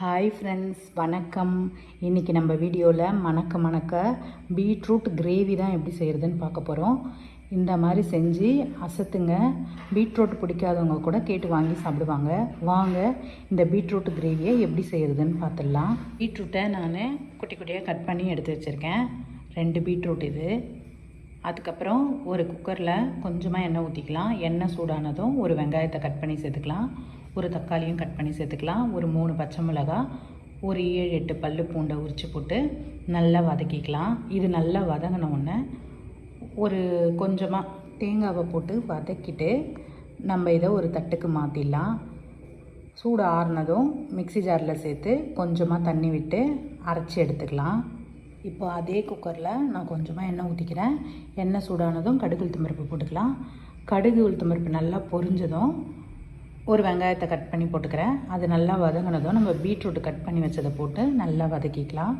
Hi friends வணக்கம். இன்றைக்கி நம்ம வீடியோவில் மணக்க மணக்க பீட்ரூட் கிரேவி தான் எப்படி செய்கிறதுன்னு பார்க்க போகிறோம் இந்த மாதிரி செஞ்சு அசத்துங்க. பீட்ரூட் பிடிக்காதவங்க கூட கேட்டு வாங்கி சாப்பிடுவாங்க. வாங்க இந்த பீட்ரூட் கிரேவியை எப்படி செய்கிறதுன்னு பார்த்துடலாம். பீட்ரூட்டை நான் குட்டி குட்டியாக கட் பண்ணி எடுத்து வச்சுருக்கேன். ரெண்டு பீட்ரூட் இது. அதுக்கப்புறம் ஒரு குக்கரில் கொஞ்சமாக எண்ணெய் ஊற்றிக்கலாம் எண்ணெய் சூடானதும் ஒரு வெங்காயத்தை கட் பண்ணி சேர்த்துக்கலாம். ஒரு தக்காளியும் கட் பண்ணி சேர்த்துக்கலாம். ஒரு மூணு பச்சை மிளகா ஒரு ஏழு எட்டு பல்லு பூண்டை உரித்து போட்டு நல்லா வதக்கிக்கலாம். இது நல்லா வதங்கினவுடனே ஒரு கொஞ்சமாக தேங்காவை போட்டு வதக்கிட்டு நம்ம இதை ஒரு தட்டுக்கு மாற்றிடலாம் சூடு ஆறுனதும் மிக்ஸி ஜாரில் சேர்த்து கொஞ்சமாக தண்ணி விட்டு அரைச்சி எடுத்துக்கலாம். இப்போ அதே குக்கரில் நான் கொஞ்சமாக எண்ணெய் ஊற்றிக்கிறேன் எண்ணெய் சூடானதும் கடுகு உளுத்தம்பருப்பு போட்டுக்கலாம். கடுகு உளுத்தம்பருப்பு நல்லா பொரிஞ்சதும் ஒரு வெங்காயத்தை கட் பண்ணி போட்டுக்கிறேன். அது நல்லா வதங்கினதும் நம்ம பீட்ரூட் கட் பண்ணி வச்சதை போட்டு நல்லா வதக்கிக்கலாம்.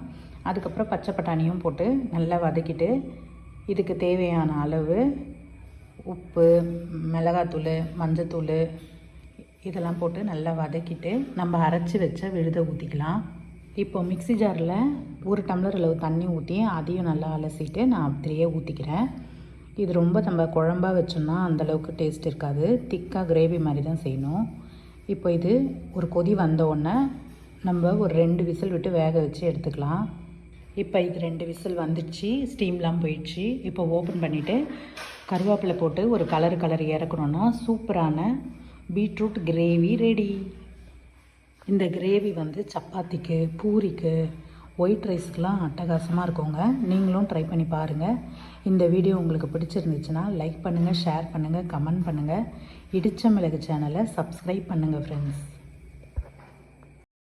அதுக்கப்புறம் பச்சை பட்டாணியும் போட்டு நல்லா வதக்கிட்டு இதுக்கு தேவையான அளவு உப்பு மிளகாத்தூள் மஞ்சத்தூள் இதெல்லாம் போட்டு நல்லா வதக்கிட்டு நம்ம அரைச்சி வச்ச விழுதை ஊற்றிக்கலாம் இப்போ மிக்ஸி ஜாரில் ஒரு டம்ளர் அளவு தண்ணி ஊற்றி அதையும் நல்லா அலசிட்டு நான் அப்படியே ஊற்றிக்கிறேன் இது ரொம்ப நம்ம குழம்பா வச்சோம்னா அந்தளவுக்கு டேஸ்ட் இருக்காது. திக்காக கிரேவி மாதிரி தான் செய்யணும். இப்போ இது ஒரு கொதி வந்த நம்ம ஒரு ரெண்டு விசில் விட்டு வேக வச்சு எடுத்துக்கலாம். இப்போ இது ரெண்டு விசில் வந்துடுச்சு. ஸ்டீம்லாம் போயிடுச்சு. இப்போ ஓப்பன் பண்ணிவிட்டு கருவேப்பிலை போட்டு ஒரு கலர் கலர் இறக்கணுன்னா சூப்பரான பீட்ரூட் கிரேவி ரெடி இந்த கிரேவி வந்து சப்பாத்திக்கு பூரிக்கு ஒயிட் ரைஸ்க்கெலாம் அட்டகாசமாக இருக்குங்க. நீங்களும் ட்ரை பண்ணி பாருங்கள் இந்த வீடியோ உங்களுக்கு பிடிச்சிருந்துச்சுன்னா லைக் பண்ணுங்கள் ஷேர் பண்ணுங்கள் கமெண்ட் பண்ணுங்கள் இடிச்ச மிளகு சேனலை சப்ஸ்கிரைப் பண்ணுங்கள் ஃப்ரெண்ட்ஸ்